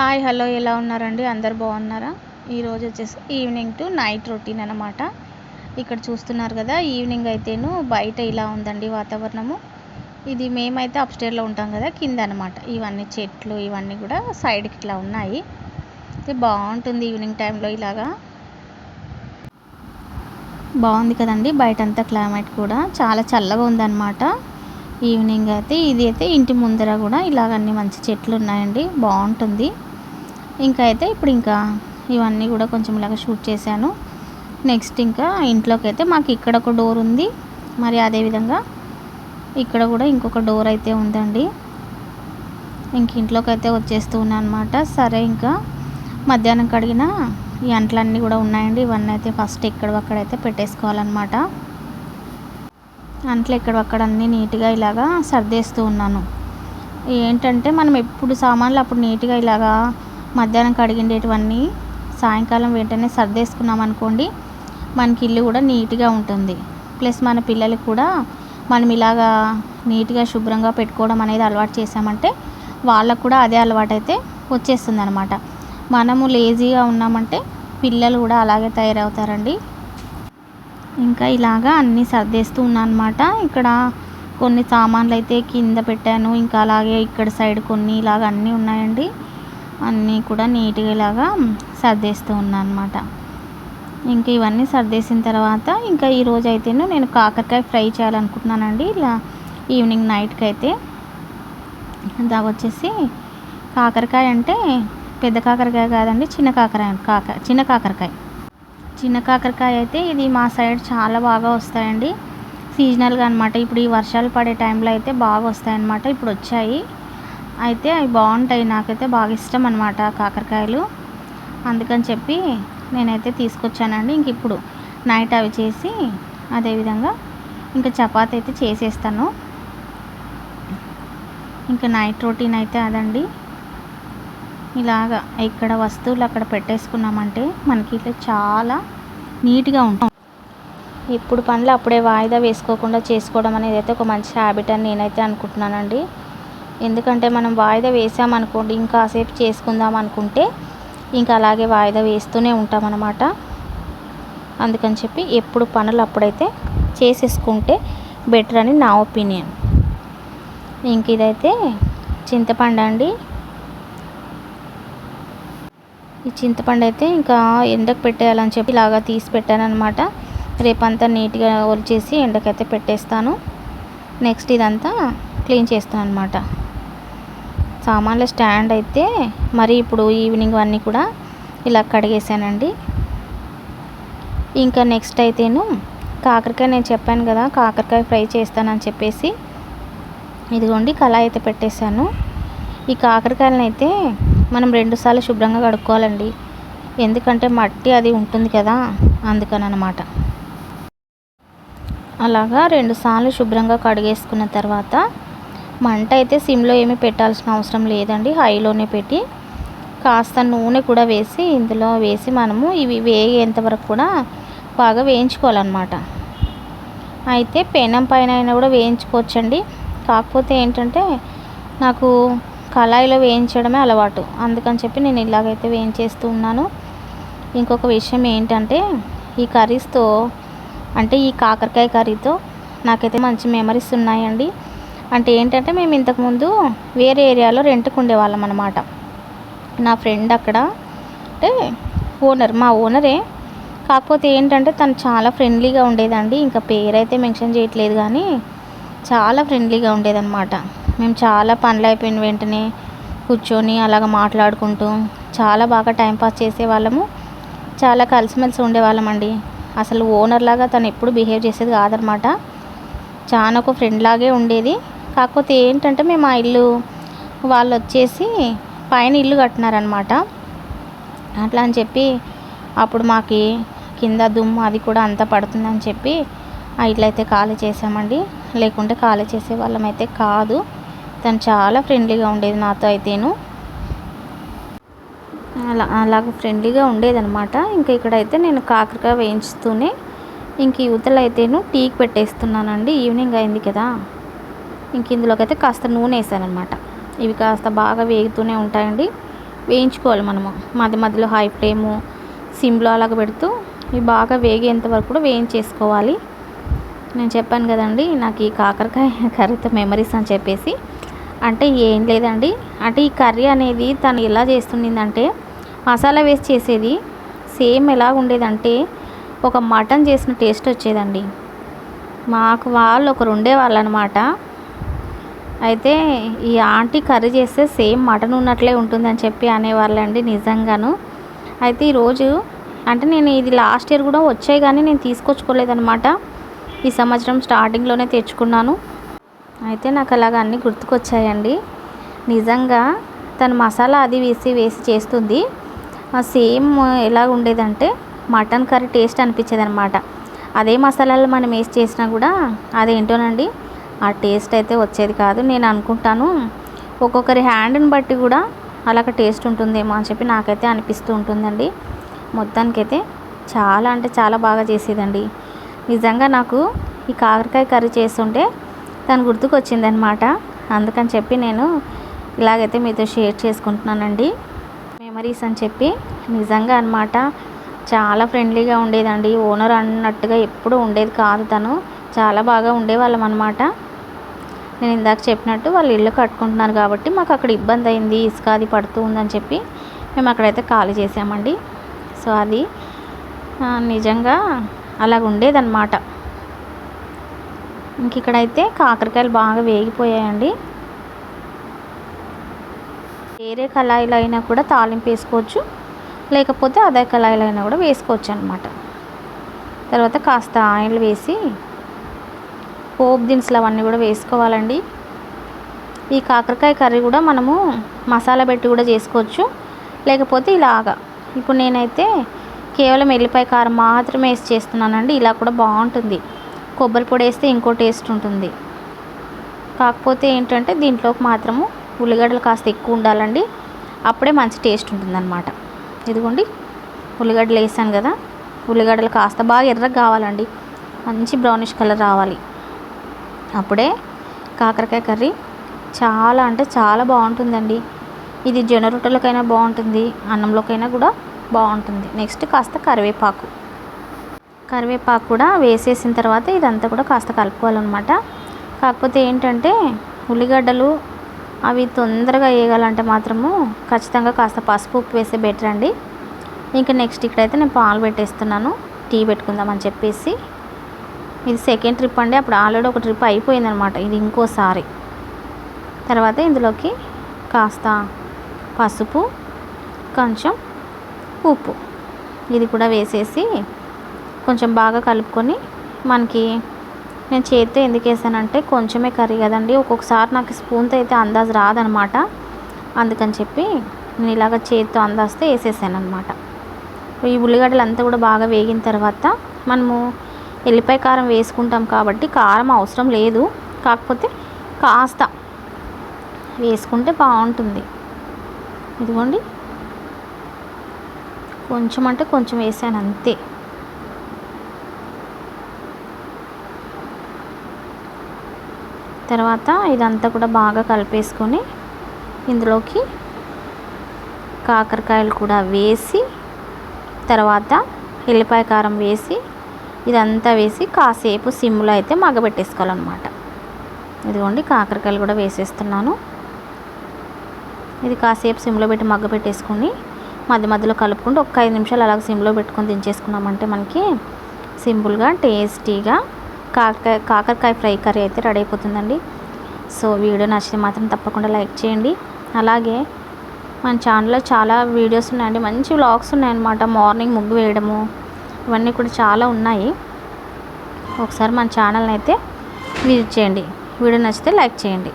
Hi hello ఎలా ఉన్నారండి? అందరు బాగున్నారా? ఈరోజు వచ్చేసి ఈవినింగ్ టు నైట్ రొటీన్ అనమాట ఇక్కడ చూస్తున్నారు కదా ఈవినింగ్ అయితేను బయట ఇలా ఉందండి వాతావరణము. ఇది మేమైతే అప్స్టేర్లో ఉంటాం కదా కింద అనమాట ఇవన్నీ చెట్లు ఇవన్నీ కూడా సైడ్కి ఇట్లా ఉన్నాయి. అయితే బాగుంటుంది ఈవినింగ్ టైంలో ఇలాగా. బాగుంది కదండి బయట అంతా క్లైమేట్ కూడా. చాలా చల్లగా ఉందన్నమాట. ఈవినింగ్ అయితే ఇది అయితే ఇంటి ముందర కూడా ఇలాగ అన్ని మంచి చెట్లు ఉన్నాయండి. బాగుంటుంది. ఇంకా అయితే ఇప్పుడు ఇంకా ఇవన్నీ కూడా కొంచెం ఇలాగ షూట్ చేశాను. నెక్స్ట్ ఇంకా ఇంట్లోకి అయితే మాకు ఇక్కడ ఒక డోర్ ఉంది. మరి అదేవిధంగా ఇక్కడ కూడా ఇంకొక డోర్ అయితే ఉందండి. ఇంక ఇంట్లోకి అయితే వచ్చేస్తూ ఉన్నాను అనమాట సరే ఇంకా మధ్యాహ్నం కడిగిన ఈ అంట్లన్నీ కూడా ఉన్నాయండి. ఇవన్నీ అయితే ఫస్ట్ ఎక్కడక్కడ పెట్టేసుకోవాలన్నమాట. అంట్లు ఎక్కడక్కడ అన్నీ నీట్గా ఇలాగా సర్దేస్తూ ఉన్నాను. ఏంటంటే మనం ఎప్పుడు సామాన్లు అప్పుడు నీట్గా ఇలాగా మధ్యాహ్నం కడిగిండేటివన్నీ సాయంకాలం వెంటనే సర్దేసుకున్నాం అనుకోండి మనకి ఇల్లు కూడా నీట్గా ఉంటుంది. ప్లస్ మన పిల్లలు కూడా మనం ఇలాగా నీట్గా శుభ్రంగా పెట్టుకోవడం అనేది అలవాటు చేసామంటే వాళ్ళకు కూడా అదే అలవాటు అయితే వచ్చేస్తుంది అనమాట మనము లేజీగా ఉన్నామంటే పిల్లలు కూడా అలాగే తయారవుతారండి. ఇంకా ఇలాగా అన్నీ సర్దేస్తూ ఉన్నాను అనమాట ఇక్కడ కొన్ని సామాన్లు అయితే కింద పెట్టాను ఇంకా అలాగే ఇక్కడ సైడ్ కొన్ని ఇలాగ అన్నీ ఉన్నాయండి. అన్నీ కూడా నీట్గా ఇలాగా సర్దేస్తూ ఉన్నాను అనమాట ఇంకా ఇవన్నీ సర్దేసిన తర్వాత ఇంకా ఈరోజు అయితేను నేను కాకరకాయ ఫ్రై చేయాలనుకుంటున్నానండి. ఇలా ఈవినింగ్ నైట్కి అయితే దా వచ్చేసి కాకరకాయ అంటే పెద్ద కాకరకాయ కాదండి చిన్న కాకర కాక చిన్న కాకరకాయ. చిన్న కాకరకాయ అయితే ఇది మా సైడ్ చాలా బాగా వస్తాయండి. సీజనల్గా అనమాట ఇప్పుడు ఈ వర్షాలు పడే టైంలో అయితే బాగా వస్తాయన్నమాట. ఇప్పుడు వచ్చాయి. అయితే అవి బాగుంటాయి. నాకైతే బాగా ఇష్టం అనమాట కాకరకాయలు. అందుకని చెప్పి నేనైతే తీసుకొచ్చానండి. ఇంక ఇప్పుడు నైట్ అవి చేసి అదేవిధంగా ఇంకా చపాతి అయితే చేసేస్తాను. ఇంకా నైట్ రొటీన్ అయితే అదండి. ఇలాగా ఇక్కడ వస్తువులు అక్కడ పెట్టేసుకున్నామంటే మనకి ఇట్లా చాలా నీట్గా ఉంటాం. ఇప్పుడు పనులు అప్పుడే వాయిదా వేసుకోకుండా చేసుకోవడం అనేది అయితే ఒక మంచి హ్యాబిట్ అని నేనైతే అనుకుంటున్నానండి. ఎందుకంటే మనం వాయిదా వేసామనుకోండి ఇంకాసేపు చేసుకుందాం అనుకుంటే ఇంకా అలాగే వాయిదా వేస్తూనే ఉంటామన్నమాట. అందుకని చెప్పి ఎప్పుడు పనులు అప్పుడైతే చేసేసుకుంటే బెటర్ అని నా ఒపీనియన్. ఇంక ఇదైతే చింతపండు అండి. ఈ చింతపండు అయితే ఇంకా ఎండకు పెట్టేయాలని చెప్పి ఇలాగా తీసి పెట్టాను అనమాట రేపంతా నీట్గా ఒలిచేసి ఎండకైతే పెట్టేస్తాను. నెక్స్ట్ ఇదంతా క్లీన్ చేస్తాను అనమాట సామాన్ల స్టాండ్ అయితే మరి ఇప్పుడు ఈవినింగ్ అన్నీ కూడా ఇలా కడిగేసానండి. ఇంకా నెక్స్ట్ అయితేను కాకరకాయ నేను చెప్పాను కదా కాకరకాయ ఫ్రై చేస్తానని చెప్పేసి ఇదిగోండి కళాయి అయితే పెట్టేశాను. ఈ కాకరకాయలను అయితే మనం రెండుసార్లు శుభ్రంగా కడుక్కోవాలండి. ఎందుకంటే మట్టి అది ఉంటుంది కదా అందుకని అనమాట అలాగా రెండుసార్లు శుభ్రంగా కడిగేసుకున్న తర్వాత మంట అయితే సిమ్లో ఏమీ పెట్టాల్సిన అవసరం లేదండి. హైలోనే పెట్టి కాస్త నూనె కూడా వేసి ఇందులో వేసి మనము ఇవి వేగేంత వరకు కూడా బాగా వేయించుకోవాలన్నమాట. అయితే పెనం పైన అయినా కూడా వేయించుకోవచ్చండి. కాకపోతే ఏంటంటే నాకు కళాయిలో వేయించడమే అలవాటు. అందుకని చెప్పి నేను ఇలాగైతే వేయించేస్తూ ఉన్నాను. ఇంకొక విషయం ఏంటంటే ఈ కర్రీస్తో అంటే ఈ కాకరకాయ కర్రీతో నాకైతే మంచి మెమరీస్ ఉన్నాయండి. అంటే ఏంటంటే మేము ఇంతకుముందు వేరే ఏరియాలో రెంట్కి ఉండేవాళ్ళం అనమాట నా ఫ్రెండ్ అక్కడ అంటే ఓనర్ మా ఓనరే. కాకపోతే ఏంటంటే తను చాలా ఫ్రెండ్లీగా ఉండేదండి. ఇంకా పేరైతే మెన్షన్ చేయట్లేదు కానీ చాలా ఫ్రెండ్లీగా ఉండేదన్నమాట. మేము చాలా పనులు అయిపోయిన వెంటనే కూర్చొని అలాగ మాట్లాడుకుంటూ చాలా బాగా టైంపాస్ చేసేవాళ్ళము. చాలా కలిసిమెలిసి ఉండేవాళ్ళం అండి అసలు ఓనర్ లాగా తను ఎప్పుడు బిహేవ్ చేసేది కాదనమాట చాలా ఒక ఫ్రెండ్ లాగే ఉండేది. కాకపోతే ఏంటంటే మేము ఆ ఇల్లు వాళ్ళు వచ్చేసి పైన ఇల్లు కట్టినారనమాట అట్లా అని చెప్పి అప్పుడు మాకు కింద దుమ్ము అది కూడా అంతా పడుతుందని చెప్పి ఆ ఇల్లు అయితే ఖాళీ చేసామండి లేకుంటే ఖాళీ చేసే వాళ్ళం అయితే కాదు. తను చాలా ఫ్రెండ్లీగా ఉండేది నాతో అయితేను. అలా అలాగ ఫ్రెండ్లీగా ఉండేదనమాట ఇంకా ఇక్కడైతే నేను కాకరకాయ వేయించుతూనే ఇంక యువతలు అయితేను టీకి పెట్టేస్తున్నానండి. ఈవినింగ్ అయింది కదా. ఇంక ఇందులోకి అయితే కాస్త నూనె వేసానమాట ఇవి కాస్త బాగా వేగుతూనే ఉంటాయండి. వేయించుకోవాలి మనము. మధ్య మధ్యలో హై ఫ్లేము సిమ్లో అలాగ పెడుతూ ఇవి బాగా వేగేంత వరకు కూడా వేయించేసుకోవాలి. నేను చెప్పాను కదండి నాకు ఈ కాకరకాయ కర్రీతో మెమరీస్ అని చెప్పేసి. అంటే ఏం లేదండి. అంటే ఈ కర్రీ అనేది తను ఎలా చేస్తుండిందంటే మసాలా వేసి చేసేది సేమ్ ఎలా ఉండేదంటే ఒక మటన్ చేసిన టేస్ట్ వచ్చేదండి. మాకు వాళ్ళు ఒకరు ఉండేవాళ్ళు అనమాట అయితే ఈ ఆంటీ కర్రీ చేస్తే సేమ్ మటన్ ఉన్నట్లే ఉంటుందని చెప్పి అనేవాళ్ళండి నిజంగాను. అయితే ఈరోజు అంటే నేను ఇది లాస్ట్ ఇయర్ కూడా వచ్చాయి కానీ నేను తీసుకొచ్చుకోలేదనమాట ఈ సంవత్సరం స్టార్టింగ్లోనే తెచ్చుకున్నాను. అయితే నాకు అలాగ అన్నీ గుర్తుకొచ్చాయండి. నిజంగా తను మసాలా అది వేసి వేసి చేస్తుంది. సేమ్ ఎలా ఉండేదంటే మటన్ కర్రీ టేస్ట్ అనిపించేది అనమాట అదే మసాలాలు మనం వేసి చేసినా కూడా అదేంటోనండి? ఆ టేస్ట్ అయితే వచ్చేది కాదు. నేను అనుకుంటాను ఒక్కొక్కరి హ్యాండ్ని బట్టి కూడా అలాగ టేస్ట్ ఉంటుందేమో అని చెప్పి నాకైతే అనిపిస్తూ ఉంటుందండి. మొత్తానికైతే చాలా అంటే చాలా బాగా చేసేదండి. నిజంగా నాకు ఈ కాకరకాయ కర్రీ చేస్తుంటే తను గుర్తుకు వచ్చిందనమాట అందుకని చెప్పి నేను ఇలాగైతే మీతో షేర్ చేసుకుంటున్నానండి. మెమరీస్ అని చెప్పి నిజంగా అనమాట చాలా ఫ్రెండ్లీగా ఉండేదండి. ఓనర్ అన్నట్టుగా ఎప్పుడూ ఉండేది కాదు తను. చాలా బాగా ఉండేవాళ్ళం అనమాట నేను ఇందాక చెప్పినట్టు వాళ్ళు ఇల్లు కట్టుకుంటున్నారు కాబట్టి మాకు అక్కడ ఇబ్బంది అయింది ఇసుక అది పడుతూ ఉందని చెప్పి మేము అక్కడైతే ఖాళీ చేసామండి. సో అది నిజంగా అలాగ ఉండేదన్నమాట. ఇంక ఇక్కడైతే కాకరకాయలు బాగా వేగిపోయాయండి. వేరే కళాయిలో అయినా కూడా తాలింపు వేసుకోవచ్చు లేకపోతే అదే కళాయిలో అయినా కూడా వేసుకోవచ్చు అనమాట తర్వాత కాస్త ఆయిల్ వేసి పోపు దినుసులు అవన్నీ కూడా వేసుకోవాలండి. ఈ కాకరకాయ కర్రీ కూడా మనము మసాలా పెట్టి కూడా చేసుకోవచ్చు. లేకపోతే ఇలాగా. ఇప్పుడు నేనైతే కేవలం ఎల్లిపాయ కారం మాత్రమే వేసి చేస్తున్నానండి. ఇలా కూడా బాగుంటుంది. కొబ్బరి పొడి వేస్తే ఇంకో టేస్ట్ ఉంటుంది. కాకపోతే ఏంటంటే దీంట్లోకి మాత్రము ఉల్లిగడ్డలు కాస్త ఎక్కువ ఉండాలండి. అప్పుడే మంచి టేస్ట్ ఉంటుందన్నమాట. ఇదిగోండి. ఉల్లిగడ్డలు వేసాను కదా. ఉల్లిగడ్డలు కాస్త బాగా ఎర్రగా కావాలండి. మంచి బ్రౌనిష్ కలర్ రావాలి. అప్పుడే కాకరకాయ కర్రీ చాలా అంటే చాలా బాగుంటుందండి. ఇది జొన్న రొట్టెలకైనా బాగుంటుంది అన్నంలోకైనా కూడా బాగుంటుంది. నెక్స్ట్ కాస్త కరివేపాకు. కరివేపాకు కూడా వేసేసిన తర్వాత ఇదంతా కూడా కాస్త కలుపుకోవాలన్నమాట. కాకపోతే ఏంటంటే ఉల్లిగడ్డలు అవి తొందరగా వేయాలంటే మాత్రము ఖచ్చితంగా కాస్త పసుపు ఉప్పు వేస్తే బెటర్ అండి. ఇంకా నెక్స్ట్ ఇక్కడైతే నేను పాలు పెట్టేస్తున్నాను. టీ పెట్టుకుందామని చెప్పేసి ఇది సెకండ్ ట్రిప్ అండి. అప్పుడు ఆల్రెడీ ఒక ట్రిప్ అయిపోయిందనమాట ఇది ఇంకోసారి. తర్వాత ఇందులోకి కాస్త పసుపు కొంచెం ఉప్పు. ఇది కూడా వేసేసి కొంచెం బాగా కలుపుకొని మనకి నేను చేతితో ఎందుకు వేసానంటే కొంచెమే కర్రీ కదండి. ఒక్కొక్కసారి నాకు స్పూన్తో అయితే అందాజు రాదనమాట అందుకని చెప్పి నేను ఇలాగ చేతితో అందాస్తే వేసేసాను అనమాట ఈ ఉల్లిగడ్డలు అంతా కూడా బాగా వేగిన తర్వాత మనము ఎల్లిపాయ కారం వేసుకుంటాం కాబట్టి కారం అవసరం లేదు. కాకపోతే కాస్త వేసుకుంటే బాగుంటుంది. ఇదిగోండి. కొంచెం అంటే కొంచెం వేసాను అంతే. తర్వాత ఇదంతా కూడా బాగా కలిపేసుకొని ఇందులోకి కాకరకాయలు కూడా వేసి తర్వాత ఎల్లిపాయ కారం వేసి ఇదంతా వేసి కాసేపు సిమ్లో అయితే మగ్గబెట్టేసుకోవాలన్నమాట. ఇదిగోండి కాకరకాయలు కూడా వేసేస్తున్నాను. ఇది కాసేపు సిమ్లో పెట్టి మగ్గ పెట్టేసుకొని మధ్య మధ్యలో కలుపుకుంటూ ఒక ఐదు నిమిషాలు అలాగ సిమ్లో పెట్టుకొని దించేసుకున్నామంటే మనకి సింపుల్గా టేస్టీగా కాకరకాయ కాకరకాయ ఫ్రై కర్రీ అయితే రెడీ అయిపోతుందండి. సో వీడియో నచ్చితే మాత్రం తప్పకుండా లైక్ చేయండి. అలాగే మన ఛానల్లో చాలా వీడియోస్ ఉన్నాయండి. మంచి వ్లాగ్స్ ఉన్నాయన్నమాట. మార్నింగ్ ముగ్గు వేయడము ఇవన్నీ కూడా చాలా ఉన్నాయి. ఒకసారి మన ఛానల్ని అయితే విజిట్ చేయండి. వీడియో నచ్చితే లైక్ చేయండి.